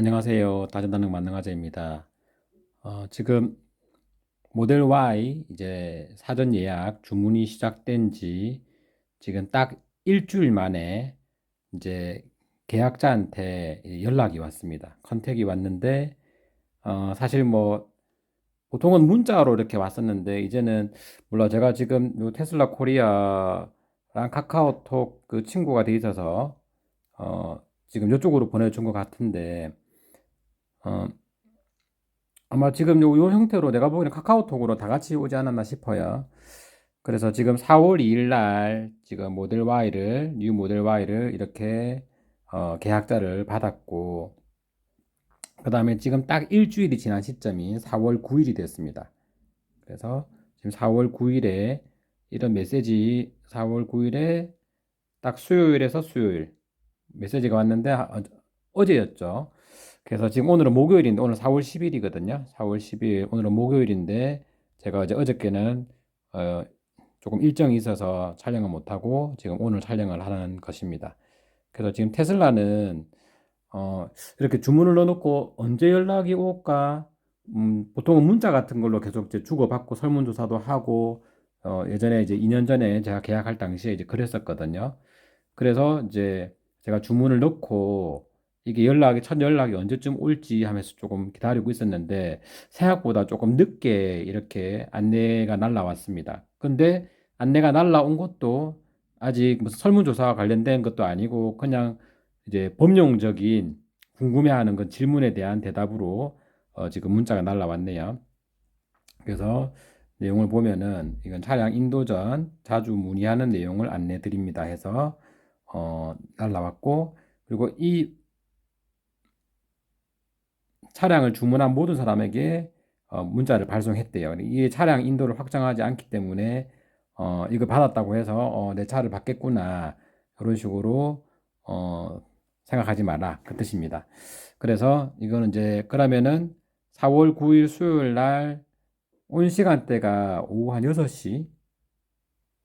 안녕하세요. 다전다능 만능화재입니다. 어, 지금 모델 Y 이제 사전 예약 주문이 시작된 지 지금 딱 일주일 만에 이제 계약자한테 연락이 왔습니다. 컨택이 왔는데 어, 사실 뭐 보통은 문자로 이렇게 왔었는데 이제는 물론 제가 지금 요 테슬라 코리아랑 카카오톡 그 친구가 돼 있어서 어, 지금 이쪽으로 보내준 것 같은데 어, 아마 지금 요, 요 형태로 내가 보기에는 카카오톡으로 다 같이 오지 않았나 싶어요. 그래서 지금 4월 2일 날 지금 모델 Y를 뉴 모델 Y를 이렇게 어, 계약자를 받았고 그 다음에 지금 딱 일주일이 지난 시점이 4월 9일이 됐습니다. 그래서 지금 4월 9일에 이런 메시지 4월 9일에 딱 수요일에서 수요일 메시지가 왔는데 어, 어제였죠. 그래서 지금 오늘은 목요일인데 오늘 4월 10일이거든요. 4월 10일 오늘은 목요일인데 제가 이제 어저께는 어 조금 일정이 있어서 촬영을 못하고 지금 오늘 촬영을 하는 것입니다. 그래서 지금 테슬라는 어 이렇게 주문을 넣어놓고 언제 연락이 올까? 음, 보통은 문자 같은 걸로 계속 이제 주고받고 설문조사도 하고 어 예전에 이제 2년 전에 제가 계약할 당시에 이제 그랬었거든요. 그래서 이제 제가 주문을 넣고 이게 연락이 첫 연락이 언제쯤 올지 하면서 조금 기다리고 있었는데 생각보다 조금 늦게 이렇게 안내가 날라왔습니다. 근데 안내가 날라온 것도 아직 무슨 설문조사와 관련된 것도 아니고 그냥 이제 법령적인 궁금해하는 건 질문에 대한 대답으로 어 지금 문자가 날라왔네요. 그래서 내용을 보면은 이건 차량 인도 전 자주 문의하는 내용을 안내 드립니다 해서 어 날라왔고 그리고 이 차량을 주문한 모든 사람에게 어, 문자를 발송했대요. 이 차량 인도를 확정하지 않기 때문에 어, 이거 받았다고 해서 어, 내 차를 받겠구나 그런 식으로 어, 생각하지 마라 그 뜻입니다. 그래서 이거는 이제 그러면은 4월 9일 수요일 날 온 시간대가 오후 한 6시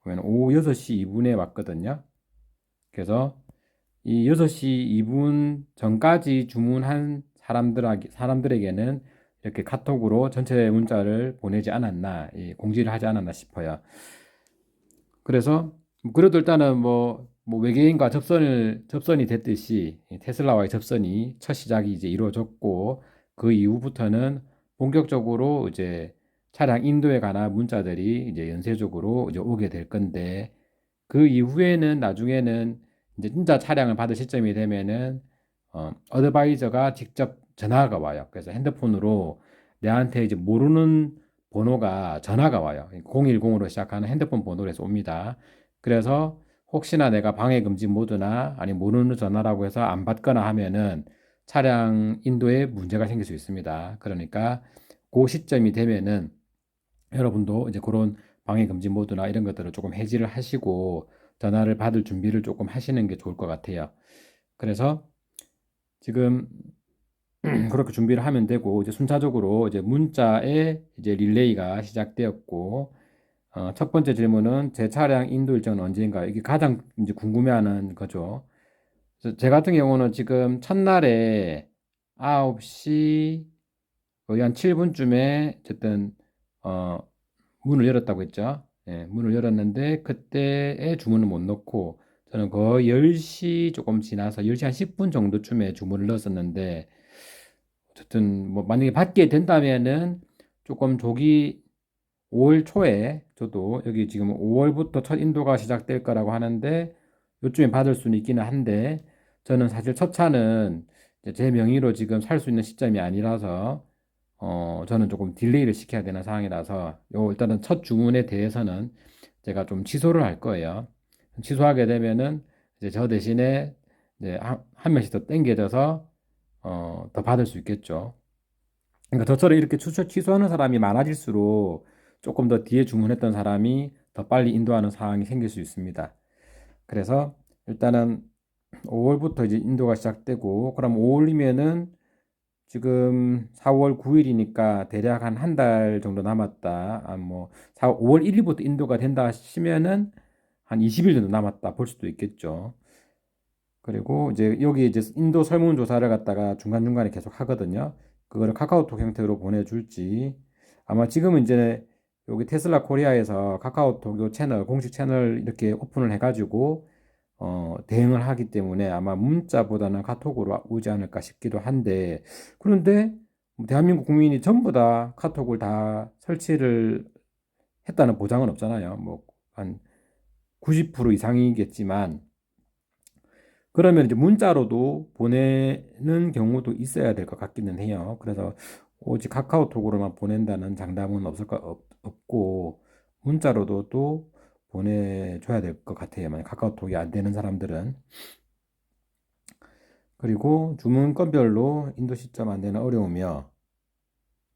그러면 오후 6시 2분에 왔거든요. 그래서 이 6시 2분 전까지 주문한 사람들에게, 사람들에게는 이렇게 카톡으로 전체 문자를 보내지 않았나, 공지를 하지 않았나 싶어요. 그래서, 그래도 일단은 뭐, 뭐 외계인과 접선을, 접선이 됐듯이 테슬라와의 접선이 첫 시작이 이제 이루어졌고, 그 이후부터는 본격적으로 이제 차량 인도에 관한 문자들이 이제 연쇄적으로 이제 오게 될 건데, 그 이후에는 나중에는 이제 진짜 차량을 받을 시점이 되면은 어, 어드바이저가 직접 전화가 와요. 그래서 핸드폰으로 내한테 이제 모르는 번호가 전화가 와요. 010으로 시작하는 핸드폰 번호로 해서 옵니다. 그래서 혹시나 내가 방해 금지 모드나 아니 모르는 전화라고 해서 안 받거나 하면은 차량 인도에 문제가 생길 수 있습니다. 그러니까 그 시점이 되면은 여러분도 이제 그런 방해 금지 모드나 이런 것들을 조금 해지를 하시고 전화를 받을 준비를 조금 하시는 게 좋을 것 같아요. 그래서 지금 그렇게 준비를 하면 되고 이제 순차적으로 이제 문자에 이제 릴레이가 시작되었고 어, 첫 번째 질문은 제 차량 인도 일정은 언제인가 이게 가장 이제 궁금해하는 거죠. 제 같은 경우는 지금 첫날에 9시 거의 한 7분쯤에 어쨌든 어, 문을 열었다고 했죠. 예, 문을 열었는데 그때의 주문을 못 넣고 저는 거의 10시 조금 지나서 10시 한 10분 정도쯤에 주문을 넣었었는데 어쨌든 뭐 만약에 받게 된다면은 조금 조기 5월 초에 저도 여기 지금 5월부터 첫 인도가 시작될 거라고 하는데 요쯤에 받을 수는 있기는 한데 저는 사실 첫 차는 제 명의로 지금 살 수 있는 시점이 아니라서 어 저는 조금 딜레이를 시켜야 되는 상황이라서 요 일단은 첫 주문에 대해서는 제가 좀 취소를 할 거예요. 취소하게 되면은 이제 저 대신에 이제 한, 한 명씩 더 땡겨져서 어, 더 받을 수 있겠죠. 그러니까 저처럼 이렇게 추천 취소하는 사람이 많아질수록 조금 더 뒤에 주문했던 사람이 더 빨리 인도하는 상황이 생길 수 있습니다. 그래서 일단은 5월부터 이제 인도가 시작되고 그럼 5월이면은 지금 4월 9일이니까 대략 한 한 달 정도 남았다. 아, 뭐 4, 5월 1일부터 인도가 된다 하시면은 한 20일 정도 남았다 볼 수도 있겠죠. 그리고 이제 여기 이제 인도 설문조사를 갖다가 중간중간에 계속 하거든요. 그거를 카카오톡 형태로 보내줄지 아마 지금은 이제 여기 테슬라 코리아에서 카카오톡 요 채널 공식 채널 이렇게 오픈을 해가지고 어, 대응을 하기 때문에 아마 문자보다는 카톡으로 오지 않을까 싶기도 한데 그런데 뭐 대한민국 국민이 전부 다 카톡을 다 설치를 했다는 보장은 없잖아요. 뭐 한 90% 이상이겠지만 그러면 이제 문자로도 보내는 경우도 있어야 될 것 같기는 해요. 그래서 오직 카카오톡으로만 보낸다는 장담은 없을 것 없, 없고 문자로도 또 보내줘야 될 것 같아요. 만약 카카오톡이 안 되는 사람들은 그리고 주문 건별로 인도 시점 안 되는 어려우며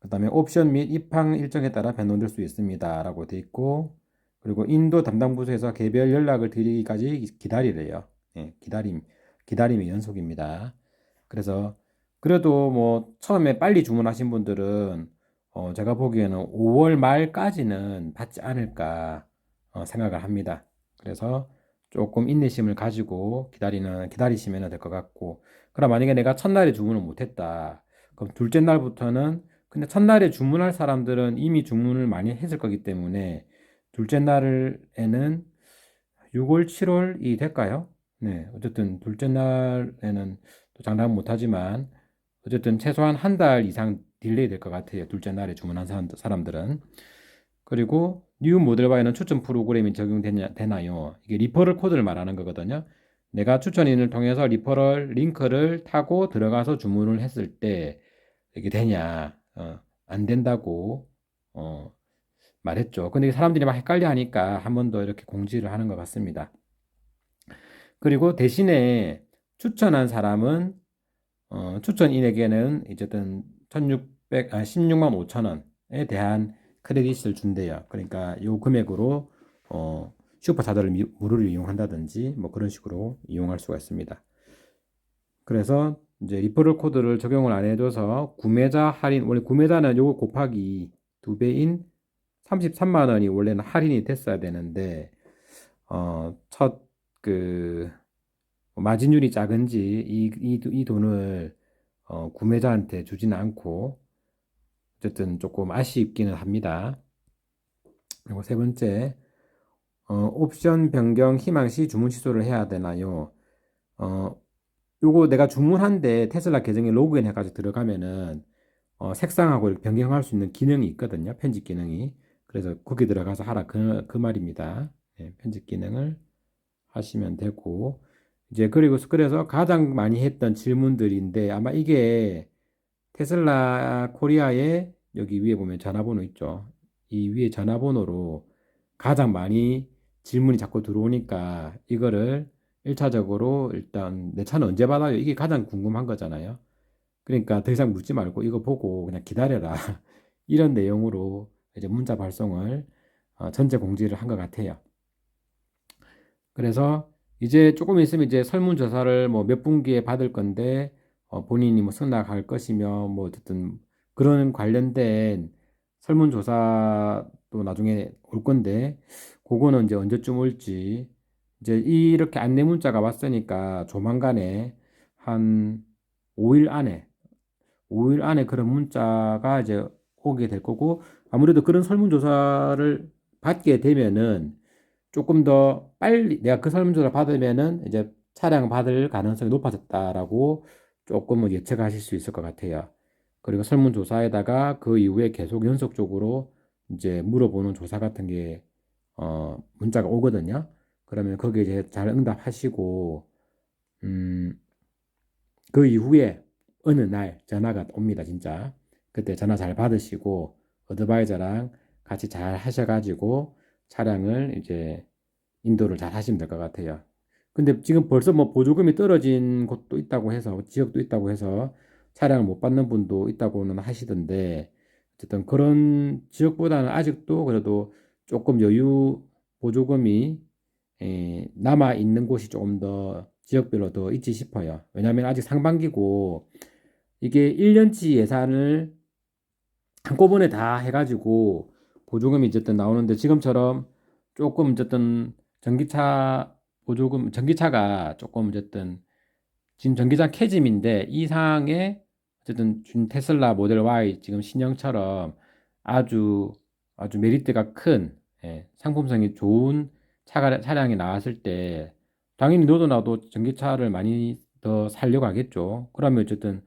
그 다음에 옵션 및 입항 일정에 따라 변동될 수 있습니다. 라고 돼 있고 그리고 인도 담당 부서에서 개별 연락을 드리기까지 기다리래요. 예, 기다림, 기다림의 연속입니다. 그래서 그래도 뭐 처음에 빨리 주문하신 분들은 어, 제가 보기에는 5월 말까지는 받지 않을까 어, 생각을 합니다. 그래서 조금 인내심을 가지고 기다리는 기다리시면 될 것 같고 그럼 만약에 내가 첫날에 주문을 못했다. 그럼 둘째 날부터는 근데 첫날에 주문할 사람들은 이미 주문을 많이 했을 거기 때문에 둘째 날에는 6월, 7월이 될까요? 네, 어쨌든 둘째 날에는 또 장담 못하지만 어쨌든 최소한 한 달 이상 딜레이 될 것 같아요. 둘째 날에 주문한 사람 들은. 그리고 뉴 모델바에는 추천 프로그램이 적용되나요? 이게 리퍼럴 코드를 말하는 거거든요. 내가 추천인을 통해서 리퍼럴 링크를 타고 들어가서 주문을 했을 때 이게 되냐? 어, 안 된다고 어, 말했죠. 근데 사람들이 막 헷갈려 하니까 한 번 더 이렇게 공지를 하는 것 같습니다. 그리고 대신에 추천한 사람은 어, 추천인에게는 어쨌든 1600, 아, 16만 5천 원에 대한 크레딧을 준대요. 그러니까 요 금액으로 어, 슈퍼차저를 무료로 이용한다든지 뭐 그런 식으로 이용할 수가 있습니다. 그래서 이제 리퍼럴 코드를 적용을 안 해줘서 구매자 할인 원래 구매자는 요거 곱하기 두 배인 33만 원이 원래는 할인이 됐어야 되는데 어, 첫그 마진율이 작은지 이, 이, 이 돈을 어, 구매자한테 주지는 않고 어쨌든 조금 아쉽기는 합니다. 그리고 세 번째 어, 옵션 변경 희망 시 주문 취소를 해야 되나요? 어, 요거 내가 주문한데 테슬라 계정에 로그인 해가지고 들어가면은 어, 색상하고 변경할 수 있는 기능이 있거든요. 편집 기능이. 그래서 거기 들어가서 하라 그, 그 말입니다. 네, 편집 기능을 하시면 되고 이제 그리고 그래서 가장 많이 했던 질문들인데 아마 이게 테슬라 코리아의 여기 위에 보면 전화번호 있죠. 이 위에 전화번호로 가장 많이 질문이 자꾸 들어오니까 이거를 1차적으로 일단 내 차는 언제 받아요? 이게 가장 궁금한 거잖아요. 그러니까 더 이상 묻지 말고 이거 보고 그냥 기다려라. 이런 내용으로 이제 문자 발송을 어, 전체 공지를 한 것 같아요. 그래서 이제 조금 있으면 이제 설문조사를 뭐 몇 분기에 받을 건데 어, 본인이 뭐 승낙할 것이며 뭐 어쨌든 그런 관련된 설문조사도 나중에 올 건데 그거는 이제 언제쯤 올지 이제 이렇게 안내 문자가 왔으니까 조만간에 한 5일 안에 5일 안에 그런 문자가 이제 오게 될 거고 아무래도 그런 설문조사를 받게 되면은 조금 더 빨리 내가 그 설문조사를 받으면은 이제 차량 받을 가능성이 높아졌다라고 조금은 예측하실 수 있을 것 같아요. 그리고 설문조사에다가 그 이후에 계속 연속적으로 이제 물어보는 조사 같은 게 어, 문자가 오거든요. 그러면 거기에 이제 잘 응답하시고 음, 그 이후에 어느 날 전화가 옵니다, 진짜. 그때 전화 잘 받으시고 어드바이저랑 같이 잘 하셔가지고 차량을 이제 인도를 잘 하시면 될 것 같아요. 근데 지금 벌써 뭐 보조금이 떨어진 곳도 있다고 해서 지역도 있다고 해서 차량을 못 받는 분도 있다고는 하시던데 어쨌든 그런 지역보다는 아직도 그래도 조금 여유 보조금이 에, 남아 있는 곳이 조금 더 지역별로 더 있지 싶어요. 왜냐하면 아직 상반기고 이게 1년치 예산을 한꺼번에 다 해가지고 보조금이 어쨌든 나오는데 지금처럼 조금 어쨌든 전기차 보조금 전기차가 조금 어쨌든 지금 전기장 캐즘인데 이 상황에 어쨌든 준 테슬라 모델 Y 지금 신형처럼 아주 아주 메리트가 큰 예, 상품성이 좋은 차가, 차량이 나왔을 때 당연히 너도 나도 전기차를 많이 더 살려고 하겠죠. 그러면 어쨌든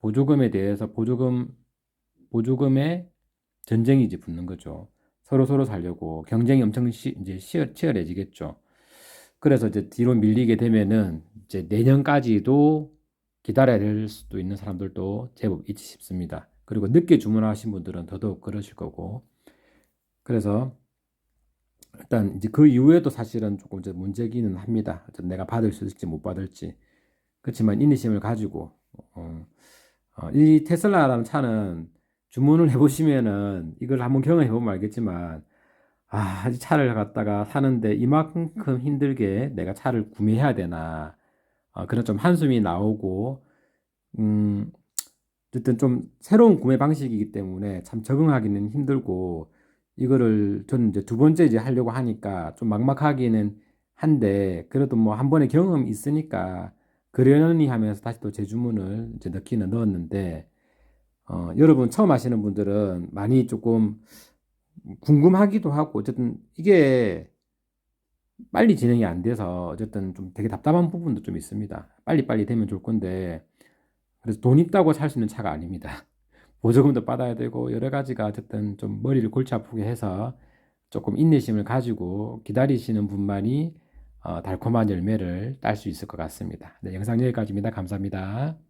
보조금에 대해서 보조금 보조금에 전쟁이 이제 붙는 거죠. 서로 서로 살려고 경쟁이 엄청 시, 이제 치열, 치열 해지겠죠. 그래서 이제 뒤로 밀리게 되면은 이제 내년까지도 기다려야 될 수도 있는 사람들도 제법 있지 싶습니다. 그리고 늦게 주문하신 분들은 더더욱 그러실 거고. 그래서 일단 이제 그 이후에도 사실은 조금 이제 문제기는 합니다. 내가 받을 수 있을지 못 받을지. 그렇지만 인내심을 가지고 어, 어, 이 테슬라라는 차는 주문을 해보시면은 이걸 한번 경험해 보면 알겠지만 아, 이 차를 갖다가 사는데 이만큼 힘들게 내가 차를 구매해야 되나 어, 그런 좀 한숨이 나오고 음, 어쨌든 좀 새로운 구매 방식이기 때문에 참 적응하기는 힘들고 이거를 저는 이제 두 번째 이제 하려고 하니까 좀 막막하기는 한데 그래도 뭐 한 번의 경험이 있으니까 그러려니 하면서 다시 또 재주문을 이제 넣기는 넣었는데 어, 여러분 처음 하시는 분들은 많이 조금 궁금하기도 하고 어쨌든 이게 빨리 진행이 안 돼서 어쨌든 좀 되게 답답한 부분도 좀 있습니다. 빨리 빨리 되면 좋을 건데 그래서 돈 있다고 살 수 있는 차가 아닙니다. 보조금도 받아야 되고 여러 가지가 어쨌든 좀 머리를 골치 아프게 해서 조금 인내심을 가지고 기다리시는 분만이 어, 달콤한 열매를 딸 수 있을 것 같습니다. 네, 영상 여기까지입니다. 감사합니다.